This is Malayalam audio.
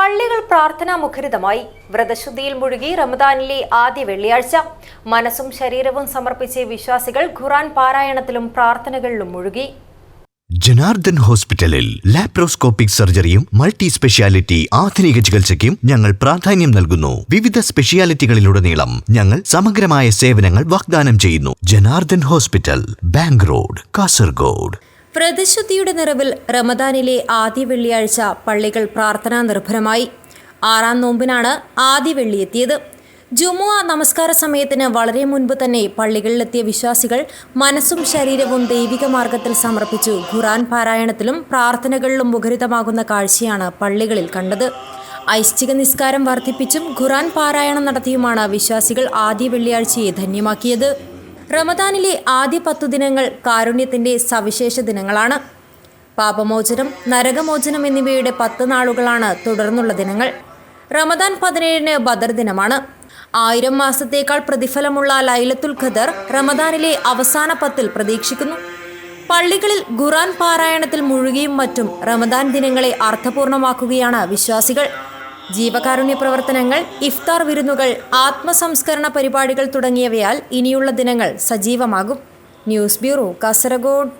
പള്ളികൾ പ്രാർത്ഥനാ മുഖരിതമായി. വ്രതശുദ്ധിയിൽ മുഴുകി റമദാനിലെ ആദ്യ വെള്ളിയാഴ്ച. മനസ്സും ശരീരവും സമർപ്പിച്ച് വിശ്വാസികൾ ഖുറാൻ പാരായണത്തിലും പ്രാർത്ഥനകളിലും മുഴുകി. ജനാർദ്ദൻ ഹോസ്പിറ്റലിൽ ലാപ്രോസ്കോപ്പിക് സർജറിയും മൾട്ടി സ്പെഷ്യാലിറ്റി ആധുനിക ചികിത്സയ്ക്കും ഞങ്ങൾ പ്രാധാന്യം നൽകുന്നു. വിവിധ സ്പെഷ്യാലിറ്റികളിലുടനീളം ഞങ്ങൾ സമഗ്രമായ സേവനങ്ങൾ വാഗ്ദാനം ചെയ്യുന്നു. Janardhan hospital bank road Kasaragod. വ്രതശുദ്ധിയുടെ നിറവിൽ റമദാനിലെ ആദ്യ വെള്ളിയാഴ്ച പള്ളികൾ പ്രാർത്ഥനാ നിർഭരമായി. ആറാം നോമ്പിനാണ് ആദ്യ വെള്ളിയെത്തിയത് ജുമുഅ നമസ്കാര സമയത്തിന് വളരെ മുൻപ് തന്നെ പള്ളികളിലെത്തിയ വിശ്വാസികൾ മനസ്സും ശരീരവും ദൈവിക മാർഗത്തിൽ സമർപ്പിച്ചു ഖുറാൻ പാരായണത്തിലും പ്രാർത്ഥനകളിലും മുഖരിതമാകുന്ന കാഴ്ചയാണ് പള്ളികളിൽ കണ്ടത്. ഐശ്ചിക നിസ്കാരം വർദ്ധിപ്പിച്ചും ഖുറാൻ പാരായണം നടത്തിയുമാണ് വിശ്വാസികൾ ആദ്യ വെള്ളിയാഴ്ചയെ ധന്യമാക്കിയത്. റമദാനിലെ ആദ്യ പത്തു ദിനങ്ങൾ കാരുണ്യത്തിന്റെ സവിശേഷ ദിനങ്ങളാണ്. പാപമോചനം നരകമോചനം എന്നിവയുടെ പത്ത് നാളുകളാണ് തുടർന്നുള്ള ദിനങ്ങൾ. റമദാൻ പതിനേഴിന് ബദർ ദിനമാണ്. ആയിരം മാസത്തേക്കാൾ പ്രതിഫലമുള്ള ലൈലത്തുൽ ഖദർ റമദാനിലെ അവസാന പത്തിൽ പ്രതീക്ഷിക്കുന്നു. പള്ളികളിൽ ഖുറാൻ പാരായണത്തിൽ മുഴുകിയും മറ്റും റമദാൻ ദിനങ്ങളെ അർത്ഥപൂർണമാക്കുകയാണ് വിശ്വാസികൾ. ജീവകാരുണ്യ പ്രവർത്തനങ്ങൾ ഇഫ്താർ വിരുന്നുകൾ ആത്മസംസ്കരണ പരിപാടികൾ തുടങ്ങിയവയാൽ ഇനിയുള്ള ദിനങ്ങൾ സജീവമാകും. News bureau Kasaragod.